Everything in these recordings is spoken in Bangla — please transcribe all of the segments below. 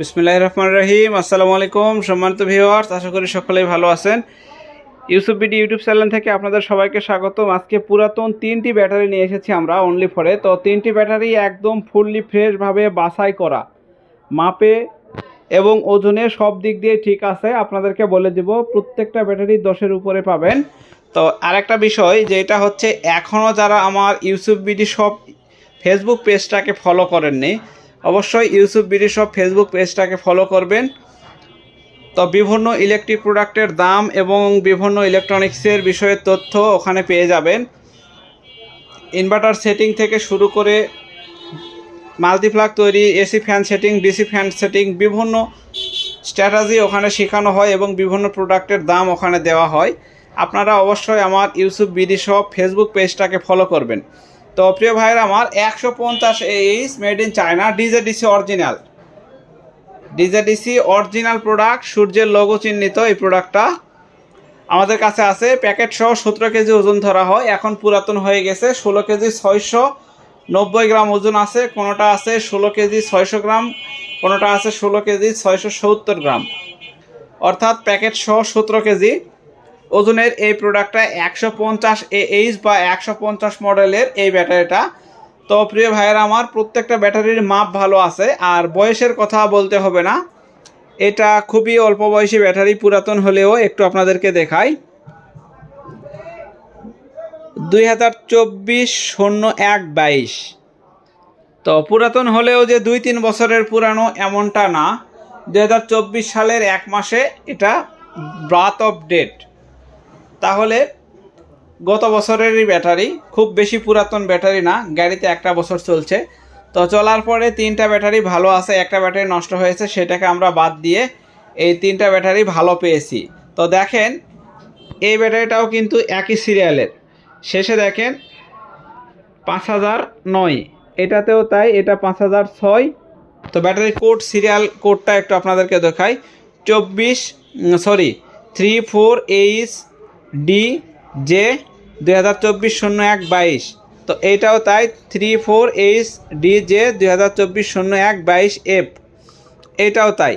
বিসমিল্লাহ রহমান রহিম। আসসালামু আলাইকুম, সম্মানিত ভিউয়ার্স আশা করি সকলেই ভালো আছেন। ইউসুফ বিডি ইউটিউব চ্যানেল থেকে আপনাদের সবাইকে স্বাগতম। আজকে পুরাতন তিনটি ব্যাটারি নিয়ে এসেছি আমরা অনলি ফরে তো তিনটি ব্যাটারি একদম ফুললি ফ্রেশভাবে বাছাই করা। মাপে এবং ওজনে সব দিক দিয়ে ঠিক আছে। আপনাদেরকে বলে দেব, প্রত্যেকটা ব্যাটারি দশের উপরে পাবেন। তো আরেকটা বিষয়, যেটা হচ্ছে এখনও যারা আমার ইউসুফ বিডি সব ফেসবুক পেজটাকে ফলো করেননি অবশ্যই ইউসুফ বিডি সব ফেসবুক পেজটাকে ফলো করবেন। তো বিভিন্ন ইলেকট্রিক প্রোডাক্টের দাম এবং বিভিন্ন ইলেকট্রনিক্সের বিষয়ে তথ্য ওখানে পেয়ে যাবেন। ইনভার্টার সেটিং থেকে শুরু করে মাল্টিপ্লাগ তৈরি AC fan setting DC fan setting বিভিন্ন স্ট্র্যাটাজি ওখানে শেখানো হয় এবং বিভিন্ন প্রোডাক্টের দাম ওখানে দেওয়া হয়। আপনারা অবশ্যই আমার ইউসুফ বিডি সব ফেসবুক পেজটাকে ফলো করবেন। তো প্রিয় ভাইয়ের আমার একশো পঞ্চাশ H made in China DJDC original DJDC original product সূর্যের লোগো চিহ্নিত এই প্রোডাক্টটা আমাদের কাছে আছে প্যাকেট সহ সতেরো কেজি ওজন ধরা হয়, এখন পুরাতন হয়ে গেছে, ষোলো কেজি ছয়শো নব্বই গ্রাম ওজন আছে, কোনোটা আছে ষোলো কেজি ছয়শো গ্রাম, কোনোটা আছে ষোলো কেজি ছয়শো সত্তর গ্রাম। অর্থাৎ প্যাকেট সহ সতেরো কেজি। ওজনের এই প্রোডাক্টটা একশো পঞ্চাশ এইচ বা একশো পঞ্চাশ মডেলের এই ব্যাটারিটা তো প্রিয় ভাইয়েরা, আমার প্রত্যেকটা ব্যাটারির মাপ ভালো আছে, আর বয়সের কথা বলতে হবে না। এটা খুবই অল্প বয়সী ব্যাটারি পুরাতন হলেও একটু আপনাদেরকে দেখাই। দুই হাজার চব্বিশ শূন্য এক বাইশ। তো পুরাতন হলেও যে দুই তিন বছরের পুরানো এমনটা না। দুই হাজার চব্বিশ সালের এক মাসে এটা ব্রাথ অফ ডেট তাহলে গত বছরেরই ব্যাটারি, খুব বেশি পুরাতন ব্যাটারি না, গাড়িতে একটা বছর চলছে। তো চলার পরে তিনটা ব্যাটারি ভালো আছে, একটা ব্যাটারি নষ্ট হয়েছে, সেটাকে আমরা বাদ দিয়ে এই তিনটা ব্যাটারি ভালো পেয়েছি। তো দেখেন, এই ব্যাটারিটাও কিন্তু একই সিরিয়ালের শেষে দেখেন, পাঁচ হাজার নয়। এটাতেও তাই, এটা পাঁচ হাজার ছয়। তো ব্যাটারি কোড সিরিয়াল কোডটা একটু আপনাদেরকে দেখাই। চব্বিশ sorry three four H D, J, দুই হাজার চব্বিশ শূন্য এক বাইশ। তো এইটাও তাই, three four H D J, দুই হাজার চব্বিশ শূন্য এক বাইশ এফ। এইটাও তাই।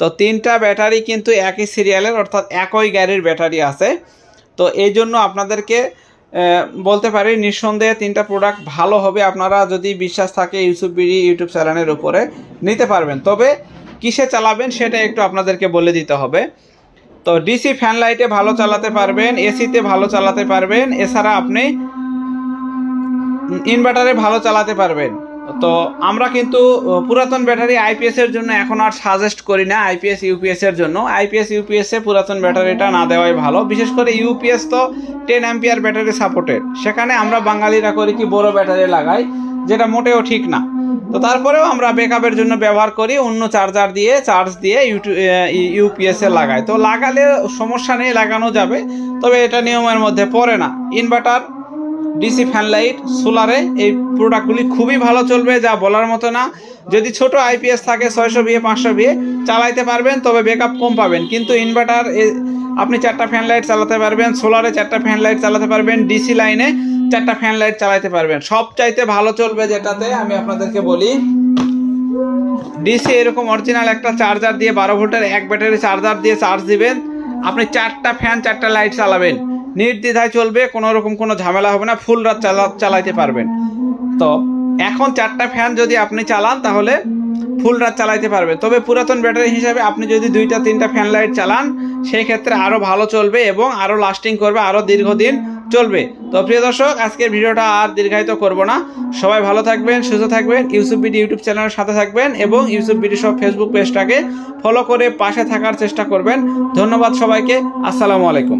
তো তিনটা ব্যাটারি কিন্তু একই সিরিয়ালের, অর্থাৎ একই গাড়ির ব্যাটারি আছে। তো এই জন্য আপনাদেরকে বলতে পারি, নিঃসন্দেহে তিনটা প্রোডাক্ট ভালো হবে। আপনারা যদি বিশ্বাস থাকে, ইউসুফ বিডি ইউটিউব চ্যানেলের উপরে নিতে পারবেন। তবে কিসে চালাবেন, সেটা একটু আপনাদেরকে বলে দিতে হবে। তো ডিসি ফ্যান লাইটে ভালো চালাতে পারবেন এসিতে ভালো চালাতে পারবেন, এছাড়া আপনি ইনভার্টারে ভালো চালাতে পারবেন। তো আমরা কিন্তু পুরাতন ব্যাটারি আইপিএস এর জন্য এখন আর সাজেস্ট করি না আইপিএস ইউপিএস এর জন্য। আইপিএস ইউপিএস পুরাতন ব্যাটারিটা না দেওয়াই ভালো। বিশেষ করে ইউপিএস তো টেন অ্যাম্পিয়ার ব্যাটারি সাপোর্টেড সেখানে আমরা বাঙালিরা করি কি বড় ব্যাটারি লাগাই, যেটা মোটেও ঠিক না। তো তারপরেও আমরা ব্যাকআপের জন্য ব্যবহার করি, অন্য চার্জার দিয়ে চার্জ দিয়ে ইউপিএস লাগাই। তো লাগালে সমস্যা নেই, লাগানো যাবে। তবে এটা নিয়মের মধ্যে পড়ে না। ইনভার্টার ডিসি ফ্যান লাইট সোলারে এই প্রোডাক্টগুলি খুবই ভালো চলবে, যা বলার মতো না। যদি ছোট আইপিএস থাকে, ছয়শো বিয়ে পাঁচশো বিয়ে চালাইতে পারবেন, তবে ব্যাকআপ কম পাবেন। কিন্তু ইনভার্টার আপনি চারটা ফ্যান লাইট চালাতে পারবেন সোলারে চারটা ফ্যান লাইট চালাতে পারবেন ডিসি লাইনে চারটা ফ্যান লাইট চালাতে পারবেন। সব চাইতে ভালো চলবে যেটাতে আমি আপনাদেরকে বলি ডিসি এরকম অরিজিনাল একটা চার্জার দিয়ে বারো ভোল্টের এক ব্যাটারি চার্জার দিয়ে চার্জ দিবেন। আপনি চারটা ফ্যান চারটা লাইট চালাবেন। নির্দ্বিধায় চলবে, কোনো রকম কোনো ঝামেলা হবে না ফুল রাত চালা চালাইতে পারবেন। তো এখন চারটা ফ্যান যদি আপনি চালান, তাহলে ফুল রাত চালাইতে পারবে। তবে পুরাতন ব্যাটারি হিসাবে আপনি যদি দুইটা, তিনটা ফ্যান লাইট চালান, সেই ক্ষেত্রে আরও ভালো চলবে এবং আরও লাস্টিং করবে আরও দীর্ঘদিন চলবে। তো প্রিয় দর্শক, আজকের ভিডিওটা আর দীর্ঘায়িত করব না। সবাই ভালো থাকবেন, সুস্থ থাকবেন, ইউসুফ বিডি ইউটিউব চ্যানেলের সাথে থাকবেন এবং ইউসুফ বিডি সব ফেসবুক পেজটাকে ফলো করে পাশে থাকার চেষ্টা করবেন। ধন্যবাদ সবাইকে, আসসালামু আলাইকুম।